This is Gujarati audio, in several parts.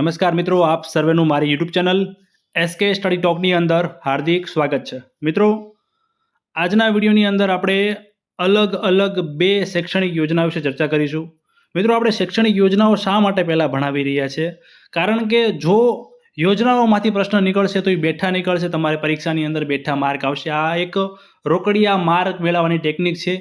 નમસ્કાર મિત્રો, આપ સર્વેનું મારી યુટ્યુબ ચેનલ એસકે સ્ટડી ટોકની અંદર હાર્દિક સ્વાગત છે. મિત્રો, આજના વિડીયોની અંદર આપણે અલગ અલગ બે શૈક્ષણિક યોજના વિશે ચર્ચા કરીશું. મિત્રો, આપણે શૈક્ષણિક યોજનાઓ શા માટે પહેલાં ભણાવી રહ્યા છે? કારણ કે જો યોજનાઓમાંથી પ્રશ્ન નીકળશે તો એ બેઠા નીકળશે, તમારે પરીક્ષાની અંદર બેઠા માર્ક આવશે. આ એક રોકડિયા માર્ક મેળવવાની ટેકનિક છે.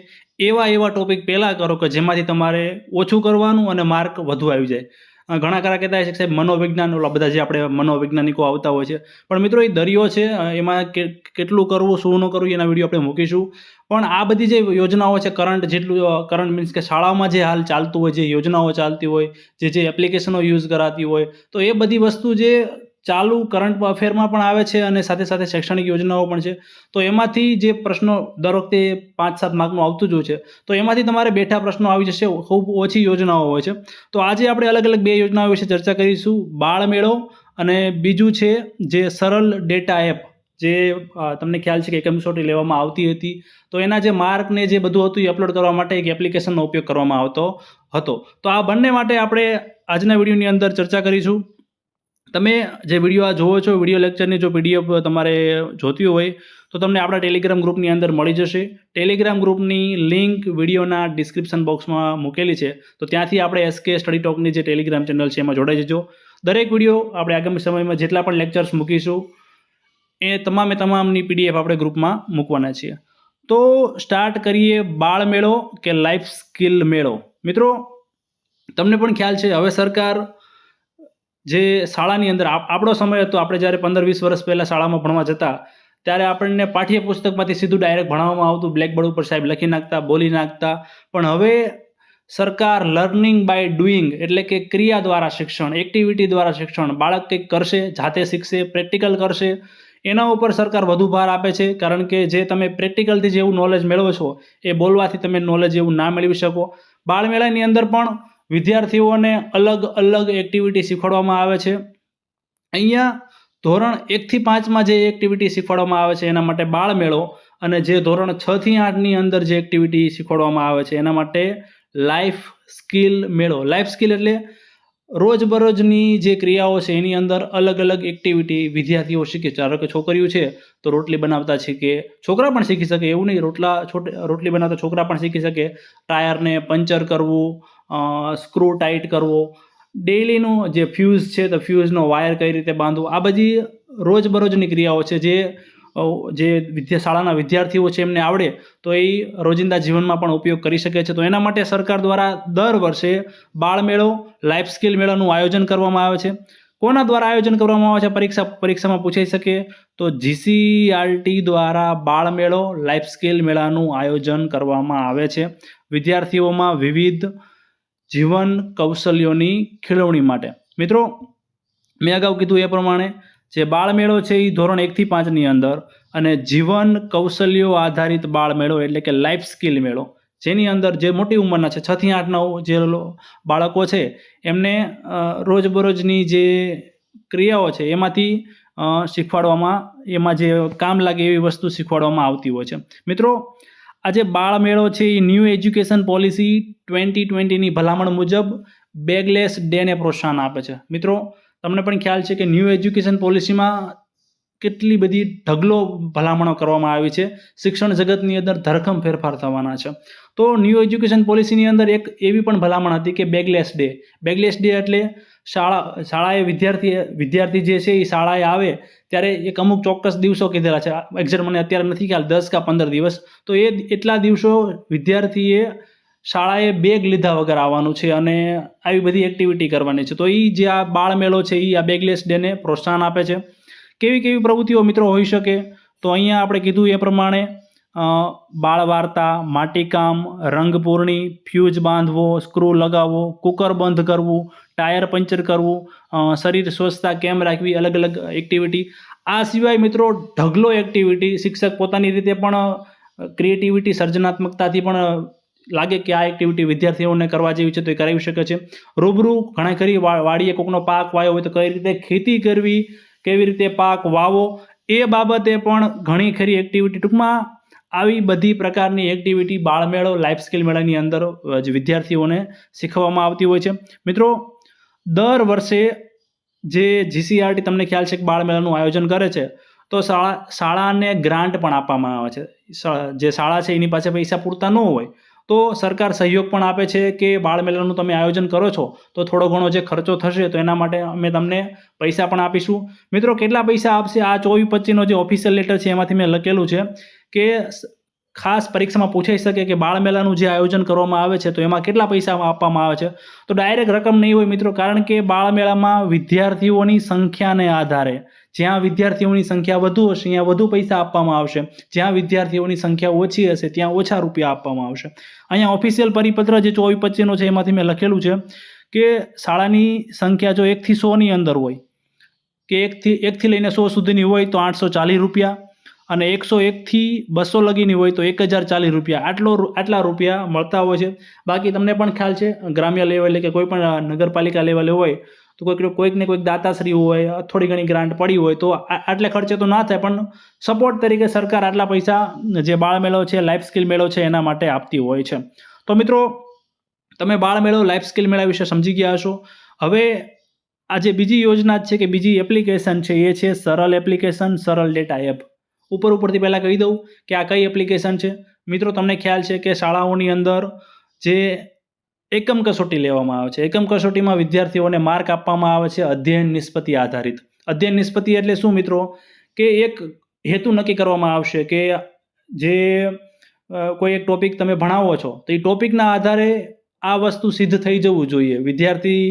એવા એવા ટોપિક પહેલાં કરો કે જેમાંથી તમારે ઓછું કરવાનું અને માર્ક વધુ આવી જાય. ઘણા ખરા કહેતા છે કે સાહેબ મનોવિજ્ઞાન, ઓલા બધા જે આપણે મનોવૈજ્ઞાનિકો આવતા હોય છે. પણ મિત્રો એ દરિયો છે એમાં કેટલું કરવું, શું ન કરવું, એના વીડિયો આપણે મૂકીશું. પણ આ બધી જે યોજનાઓ છે કરંટ જેટલું કરંટ મીન્સ કે શાળામાં જે હાલ ચાલતું હોય, જે યોજનાઓ ચાલતી હોય, જે જે એપ્લિકેશનો યુઝ કરાતી હોય, તો એ બધી વસ્તુ જે ચાલુ કરંટ અફેરમાં પણ આવે છે અને સાથે સાથે શૈક્ષણિક યોજનાઓ પણ છે. તો એમાંથી જે પ્રશ્નો દર વખતે પાંચ સાત માર્કનું આવતું જ હોય છે. તો એમાંથી તમારે બેઠા પ્રશ્નો આવી જશે, ખૂબ ઓછી યોજનાઓ હોય છે. તો આજે આપણે અલગ અલગ બે યોજનાઓ વિશે ચર્ચા કરીશું. બાળ મેળો અને બીજું છે જે સરળ ડેટા એપ જે તમને ખ્યાલ છે કે એકમસોટી લેવામાં આવતી હતી. તો એના જે માર્કને જે બધું હતું એ અપલોડ કરવા માટે એક એપ્લિકેશનનો ઉપયોગ કરવામાં આવતો હતો. તો આ બંને માટે આપણે આજના વિડીયોની અંદર ચર્ચા કરીશું. તમે જે વીડિયો આ જોવો છો વીડિયો લેક્ચરની જો પીડીએફ તમારે જોતી હોય, તો તમને આપણા ટેલિગ્રામ ગ્રુપની અંદર મળી જશે. ટેલિગ્રામ ગ્રુપની લિંક વિડીયોના ડિસ્ક્રિપ્શન બોક્સમાં મૂકેલી છે. તો ત્યાંથી આપણે એસકે સ્ટડી ટોકની જે ટેલિગ્રામ ચેનલ છે, એમાં જોડાઈ જજો. દરેક વીડિયો આપણે આગામી સમયમાં જેટલા પણ લેક્ચર્સ મૂકીશું, એ તમામે તમામની પીડીએફ આપણે ગ્રુપમાં મૂકવાના છીએ. તો સ્ટાર્ટ કરીએ બાળ મેળો કે લાઈફ સ્કિલ મેળો. મિત્રો, તમને પણ ખ્યાલ છે, હવે સરકાર જે શાળાની અંદર આપ- આપણો સમય હતો, આપણે જ્યારે પંદર વીસ વર્ષ પહેલાં શાળામાં ભણવા જતા, ત્યારે આપણને પાઠ્યપુસ્તકમાંથી સીધું ડાયરેક્ટ ભણાવવામાં આવતું, બ્લેકબોર્ડ ઉપર સાહેબ લખી નાખતા, બોલી નાખતા, પણ હવે સરકાર લર્નિંગ બાય ડુઈંગ એટલે કે ક્રિયા દ્વારા શિક્ષણ, એક્ટિવિટી દ્વારા શિક્ષણ, બાળક કંઈક કરશે, જાતે શીખશે, પ્રેક્ટિકલ કરશે, એના ઉપર સરકાર વધુ ભાર આપે છે, કારણ કે જે તમે પ્રેક્ટિકલથી જેવું નોલેજ મેળવો છો, એ બોલવાથી તમે નોલેજ એવું ના મેળવી શકો. બાળમેળાની અંદર પણ વિદ્યાર્થીઓને અલગ અલગ એક્ટિવિટી શીખવાડવામાં આવે છે. અહીંયા ધોરણ એકથી પાંચમાં જે એક્ટિવિટી શીખવાડવામાં આવે છે, એના માટે બાળ મેળો અને જે ધોરણ છથી આઠની અંદર જે એક્ટિવિટી શીખવાડવામાં આવે છે, એના માટે લાઈફ સ્કિલ મેળો. લાઈફ સ્કિલ એટલે રોજબરોજની જે ક્રિયાઓ છે, એની અંદર અલગ અલગ એક્ટિવિટી વિદ્યાર્થીઓ શીખે ધારો કે છોકરીઓ છે, તો રોટલી બનાવતા શીખે. છોકરા પણ શીખી શકે, એવું નહીં. રોટલા રોટલી બનાવતા છોકરા પણ શીખી શકે. ટાયરને પંચર કરવું સ્ક્રૂ ટાઈટ કરવો. ડેઇલીનું જે ફ્યુઝ છે તો ફ્યુઝનો વાયર કઈ રીતે બાંધવો, આ બધી રોજબરોજની ક્રિયાઓ છે જે જે શાળાના વિદ્યાર્થીઓ છે એમને આવડે, તો એ રોજિંદા જીવનમાં પણ ઉપયોગ કરી શકે છે. તો એના માટે સરકાર દ્વારા દર વર્ષે બાળ મેળો લાઈફ સ્કિલ મેળાનું આયોજન કરવામાં આવે છે. કોના દ્વારા આયોજન કરવામાં આવે છે? પરીક્ષા, પરીક્ષામાં પૂછાઈ શકે. તો જીસીઆરટી દ્વારા બાળ મેળો લાઈફ સ્કિલ મેળાનું આયોજન કરવામાં આવે છે. વિદ્યાર્થીઓમાં વિવિધ જીવન કૌશલ્યોની ખીલવણી માટે. મિત્રો, મેં અગાઉ કીધું એ પ્રમાણે જે બાળમેળો છે એ ધોરણ એકથી પાંચની અંદર અને જીવન કૌશલ્યો આધારિત બાળમેળો એટલે કે લાઈફ સ્કિલ મેળો, જેની અંદર જે મોટી ઉંમરના છે છથી આઠ, નવ જે બાળકો છે, એમને રોજબરોજની જે ક્રિયાઓ છે એમાંથી શીખવાડવામાં, એમાં જે કામ લાગે એવી વસ્તુ શીખવાડવામાં આવતી હોય છે. મિત્રો આ જે બાળ મેળો છે એ ન્યૂ એજ્યુકેશન પોલિસી ટ્વેન્ટી ટ્વેન્ટીની ભલામણ મુજબ બેગલેસ ડેને પ્રોત્સાહન આપે છે. મિત્રો, તમને પણ ખ્યાલ છે કે ન્યૂ એજ્યુકેશન પોલિસીમાં કેટલી બધી ઢગલો ભલામણો કરવામાં આવી છે. શિક્ષણ જગતની અંદર ધરખમ ફેરફાર થવાના છે. તો ન્યૂ એજ્યુકેશન પોલિસીની અંદર એક એવી પણ ભલામણ હતી કે બેગલેસ ડે. બેગલેસ ડે એટલે શાળા, શાળાએ વિદ્યાર્થી વિદ્યાર્થી જે છે એ શાળાએ આવે ત્યારે એક અમુક ચોક્કસ દિવસો કીધેલા છે. એક્ઝેક્ટ મને અત્યારે નથી ખ્યાલ, દસ કા પંદર દિવસ. તો એ એટલા દિવસો વિદ્યાર્થીએ શાળાએ બેગ લીધા વગર આવવાનું છે અને આવી બધી એક્ટિવિટી કરવાની છે. તો એ જે આ બાળ મેળો છે એ આ બેગલેસ ડેને પ્રોત્સાહન આપે છે. કેવી કેવી પ્રવૃત્તિઓ મિત્રો હોઈ શકે? તો અહીંયા આપણે કીધું એ પ્રમાણે બાળ વાર્તા માટીકામ, રંગપૂર્ણી, ફ્યુઝ બાંધવો, સ્ક્રૂ લગાવવો, કુકર બંધ કરવું, ટાયર પંચર કરવું શરીર સ્વચ્છતા કેમ રાખવી, અલગ અલગ એક્ટિવિટી આ સિવાય મિત્રો ઢગલો એક્ટિવિટી શિક્ષક પોતાની રીતે પણ ક્રિએટિવિટી સર્જનાત્મકતાથી પણ લાગે કે આ એક્ટિવિટી વિદ્યાર્થીઓને કરવા જેવી છે તો એ કરાવી શકે છે. રૂબરૂ ઘણા ખરી વાડીએ કોકનો પાક વાયો હોય તો કઈ રીતે ખેતી કરવી કેવી રીતે પાક વાવો એ બાબતે પણ ઘણી ખરી એક્ટિવિટી ટૂંકમાં આવી બધી પ્રકારની એક્ટિવિટી બાળમેળો લાઈફ સ્કિલ મેળાની અંદર જ વિદ્યાર્થીઓને શીખવવામાં આવતી હોય છે. મિત્રો, દર વર્ષે જે જીસીઆરટી તમને ખ્યાલ છે કે બાળમેળાનું આયોજન કરે છે, તો શાળા, શાળાને ગ્રાન્ટ પણ આપવામાં આવે છે. જે શાળા છે એની પાસે પૈસા પૂરતા ન હોય. તો સરકાર સહયોગ પણ આપે છે કે બાળ મેળાનું તમે આયોજન કરો છો, તો થોડો ઘણો જે ખર્ચો થશે તો એના માટે અમે તમને પૈસા પણ આપીશું. મિત્રો, કેટલા પૈસા આપશે? આ ચોવીસ પચીસનો જે ઓફિશિયલ લેટર છે એમાંથી મેં લખેલું છે કે ખાસ પરીક્ષામાં પૂછાઈ શકે કે બાળ મેળાનું જે આયોજન કરવામાં આવે છે તો એમાં કેટલા પૈસા આપવામાં આવે છે? તો ડાયરેક્ટ રકમ નહીં હોય મિત્રો, કારણ કે બાળ મેળામાં વિદ્યાર્થીઓની સંખ્યાને આધારે જ્યાં વિદ્યાર્થીઓની સંખ્યા વધુ હશે, ત્યાં વધુ પૈસા આપવામાં આવશે. જ્યાં વિદ્યાર્થીઓની સંખ્યા ઓછી હશે, ત્યાં ઓછા રૂપિયા આપવામાં આવશે. અહીંયા ઓફિશિયલ પરિપત્ર જે ચોવીસ પચીસનો છે, એમાંથી મેં લખેલું છે કે શાળાની સંખ્યા જો એકથી સોની અંદર હોય, કે એકથી એકથી લઈને સો સુધીની હોય તો આઠસો ચાલીસ રૂપિયા અને એકસો એકથી બસો લગીની હોય તો એક હજાર ચાલીસ રૂપિયા. આટલો આટલા રૂપિયા મળતા હોય છે. બાકી તમને પણ ખ્યાલ છે, ગ્રામ્ય લેવલે કે કોઈ પણ નગરપાલિકા લેવલે હોય તો કોઈક કોઈક ને કોઈક દાતાશ્રી હોય થોડી ઘણી ગ્રાન્ટ પડી હોય તો આટલે ખર્ચે તો ના થાય, પણ સપોર્ટ તરીકે સરકાર આટલા પૈસા જે બાળ મેળો છે લાઈફ સ્કિલ મેળો છે, એના માટે આપતી હોય છે. તો મિત્રો, તમે બાળ મેળો લાઈફ સ્કિલ મેળા વિશે સમજી ગયા હશો. હવે આ જે બીજી યોજના છે કે બીજી એપ્લિકેશન છે, એ છે સરળ એપ્લિકેશન સરળ ડેટા એપ ઉપર ઉપરથી પહેલાં કહી દઉં કે આ કઈ એપ્લિકેશન છે? મિત્રો, તમને ખ્યાલ છે કે શાળાઓની અંદર જે એકમ કસોટી લેવામાં આવે છે. એકમ કસોટીમાં વિદ્યાર્થીઓને માર્ક આપવામાં આવે છે અધ્યયન નિષ્પતિ આધારિત. અધ્યયન નિષ્પતિ એટલે શું મિત્રો? કે એક હેતુ નક્કી કરવામાં આવશે કે જે કોઈ એક ટોપિક તમે ભણાવો છો, તો એ ટોપિકના આધારે આ વસ્તુ સિદ્ધ થઈ જવું જોઈએ. વિદ્યાર્થી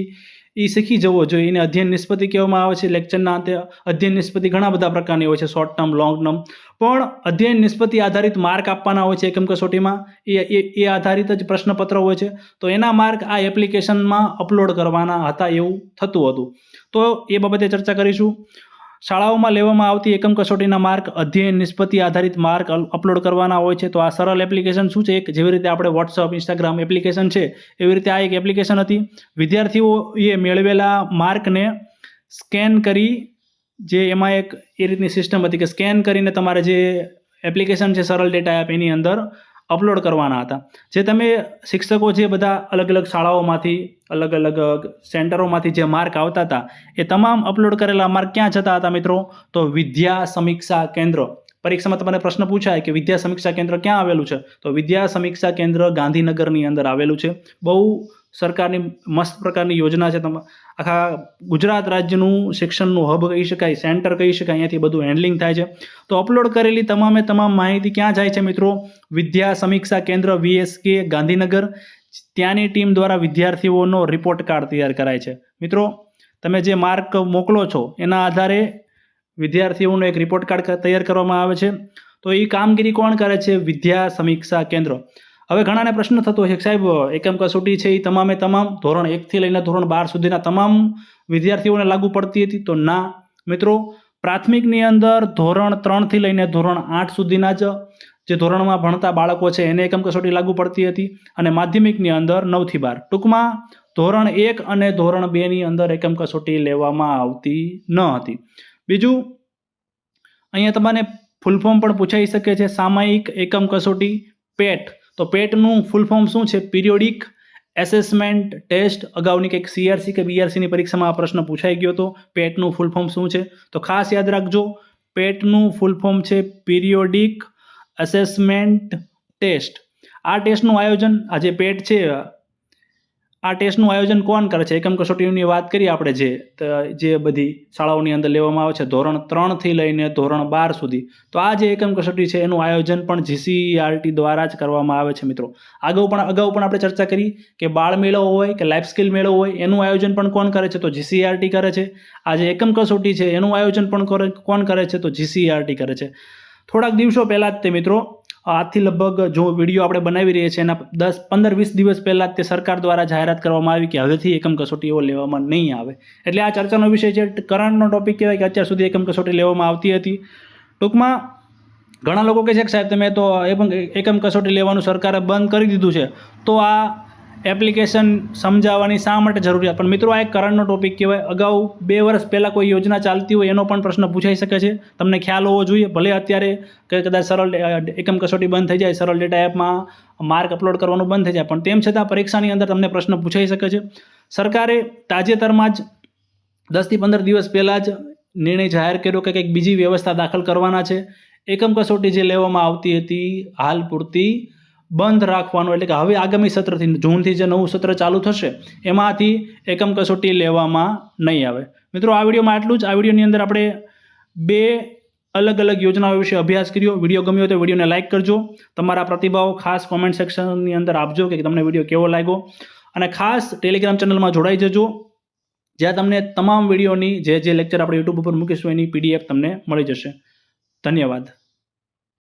એ શીખી જવો જોઈએ. એને અધ્યયન નિષ્પતિ કહેવામાં આવે છે. લેક્ચરના અંતે અધ્યયન નિષ્પતિ ઘણા બધા પ્રકારની હોય છે. શોર્ટ ટર્મ લોંગ ટર્મ પણ અધ્યયન નિષ્પતિ આધારિત માર્ક આપવાના હોય છે. એકમ કસોટીમાં એ એ આધારિત જ પ્રશ્નપત્ર હોય છે. તો એના માર્ક આ એપ્લિકેશનમાં અપલોડ કરવાના હતા એવું થતું હતું. તો એ બાબતે ચર્ચા કરીશું. શાળાઓમાં લેવામાં આવતી એકમ કસોટીના માર્ક, અધ્યયન, નિષ્પતિ આધારિત માર્ક અપલોડ કરવાના હોય છે. તો આ સરળ એપ્લિકેશન શું છે? એક જેવી રીતે આપણે વોટ્સઅપ, ઇન્સ્ટાગ્રામ એપ્લિકેશન છે, એવી રીતે આ એક એપ્લિકેશન હતી. વિદ્યાર્થીઓએ મેળવેલા માર્કને સ્કેન કરી, જે એમાં એક એ રીતની સિસ્ટમ હતી કે સ્કેન કરીને તમારે જે એપ્લિકેશન છે, સરળ ડેટા એપ એની અંદર અપલોડ કરવાના હતા. જે તમે શિક્ષકો જે બધા અલગ અલગ શાળાઓમાંથી અલગ અલગ સેન્ટરોમાંથી જે માર્ક આવતા હતા, એ તમામ અપલોડ કરેલા માર્ક ક્યાં જતા હતા મિત્રો? તો વિદ્યા સમીક્ષા કેન્દ્ર. પરીક્ષામાં તમને પ્રશ્ન પૂછાય કે વિદ્યા સમીક્ષા કેન્દ્ર ક્યાં આવેલું છે? તો વિદ્યા સમીક્ષા કેન્દ્ર ગાંધીનગરની અંદર આવેલું છે. બહુ સરકારની મસ્ત પ્રકારની યોજના છે. તમે, આખા ગુજરાત રાજ્યનું શિક્ષણનું હબ કહી શકાય, સેન્ટર કહી શકાય, અહીંયાથી બધું હેન્ડલિંગ થાય છે. તો અપલોડ કરેલી તમામે તમામ માહિતી ક્યાં જાય છે મિત્રો? વિદ્યા સમીક્ષા કેન્દ્ર વીએસકે ગાંધીનગર. ત્યાંની ટીમ દ્વારા વિદ્યાર્થીઓનો રિપોર્ટ કાર્ડ તૈયાર કરાય છે. મિત્રો, તમે જે માર્ક મોકલો છો, એના આધારે વિદ્યાર્થીઓનો એક રિપોર્ટ કાર્ડ તૈયાર કરવામાં આવે છે. તો એ કામગીરી કોણ કરે છે? વિદ્યા સમીક્ષા કેન્દ્ર. હવે ઘણાને પ્રશ્ન થતો છે સાહેબ, એકમ કસોટી છે એ તમામે તમામ? ધોરણ એકથી લઈને ધોરણ બાર સુધીના તમામ વિદ્યાર્થીઓને લાગુ પડતી હતી? તો ના. મિત્રો, પ્રાથમિકની અંદર ધોરણ ત્રણથી લઈને ધોરણ આઠ સુધીના જ જે ધોરણમાં ભણતા બાળકો છે, એને એકમ કસોટી લાગુ પડતી હતી અને માધ્યમિકની અંદર નવથી બાર. ટૂંકમાં, ધોરણ એક અને ધોરણ બેની અંદર એકમ કસોટી લેવામાં આવતી ન હતી. બીજું, અહીંયા તમને ફૂલ ફોર્મ પણ પૂછાઈ શકે છે, સામાયિક એકમ કસોટી પેટ. તો પેટનું ફૂલ ફોર્મ શું છે? પિરિયોડિક એસેસમેન્ટ ટેસ્ટ અગાઉની કંઈક સીઆરસી કે બીઆરસીની પરીક્ષામાં આ પ્રશ્ન પૂછાઈ ગયો હતો પેટનું ફૂલ ફોર્મ શું છે? તો ખાસ યાદ રાખજો, પેટનું ફૂલ ફોર્મ છે પિરિયોડિક એસેસમેન્ટ ટેસ્ટ આ ટેસ્ટનું આયોજન આ જે પેટ છે આ ટેસ્ટનું આયોજન કોણ કરે છે? એકમ કસોટીની વાત કરીએ આપણે જે જે બધી શાળાઓની અંદર લેવામાં આવે છે, ધોરણ ત્રણથી લઈને ધોરણ બાર સુધી. તો આ જે એકમ કસોટી છે, એનું આયોજન પણ જીસીઆરટી દ્વારા જ કરવામાં આવે છે, મિત્રો. અગાઉ પણ અગાઉ પણ આપણે ચર્ચા કરી કે બાળ મેળો હોય કે લાઈફ સ્કિલ મેળો હોય, એનું આયોજન પણ કોણ કરે છે? તો જીસીઆરટી કરે છે. આ જે એકમ કસોટી છે, એનું આયોજન પણ કોણ કરે છે? તો જીસીઆરટી કરે છે. થોડાક દિવસો પહેલાં જ તે, મિત્રો આજથી લગભગ જો વીડિયો આપણે બનાવી રહ્યા છીએ એના દસ, પંદર, વીસ દિવસ પહેલાં તે સરકાર દ્વારા જાહેરાત કરવામાં આવી કે હવેથી એકમ કસોટીઓ લેવામાં નહીં આવે. એટલે આ ચર્ચાનો વિષય છે, કરંટનો ટોપિક કહેવાય કે અત્યાર સુધી એકમ કસોટી લેવામાં આવતી હતી. ટૂંકમાં ઘણા લોકો કહે છે કે સાહેબ, તમે તો એકમ કસોટી લેવાનું સરકારે બંધ કરી દીધું છે. તો આ એપ્લિકેશન સમજાવવાની શા માટે જરૂરિયાત? પણ મિત્રો, આ એક કરંટનો ટોપિક કહેવાય. અગાઉ બે વર્ષ પહેલાં કોઈ યોજના ચાલતી હોય, એનો પણ પ્રશ્ન પૂછાઈ શકે છે. તમને ખ્યાલ હોવો જોઈએ, ભલે અત્યારે કે કદાચ સરળ એકમ કસોટી બંધ થઈ જાય, સરળ ડેટા એપમાં માર્ક અપલોડ કરવાનું બંધ થઈ જાય, પણ તેમ છતાં પરીક્ષાની અંદર તમને પ્રશ્ન પૂછાઈ શકે છે. સરકારે તાજેતરમાં જ દસથી પંદર દિવસ પહેલાં જ નિર્ણય જાહેર કર્યો કે કંઈક બીજી વ્યવસ્થા દાખલ કરવાના છે. એકમ કસોટી જે લેવામાં આવતી હતી, હાલ પૂરતી બંધ રાખવાનો, એટલે કે હવે આગામી સત્રથી, જૂનથી જે નવું સત્ર ચાલુ થશે, એમાંથી એકમ કસોટી લેવામાં નહીં આવે. મિત્રો, આ વિડીયોમાં આટલું જ. આ વિડીયોની અંદર આપણે બે અલગ અલગ યોજનાઓ વિશે અભ્યાસ કર્યો. વીડિયો ગમ્યો તો વિડીયોને લાઇક કરજો. તમારા પ્રતિભાવો ખાસ કોમેન્ટ સેક્શનની અંદર આપજો કે તમને વીડિયો કેવો લાગ્યો. અને ખાસ ટેલિગ્રામ ચેનલમાં જોડાઈ જજો. જ્યાં તમને તમામ વિડીયોની જે જે લેક્ચર આપણે યુટ્યુબ ઉપર મૂકીશું, એની પીડીએફ તમને મળી જશે. ધન્યવાદ.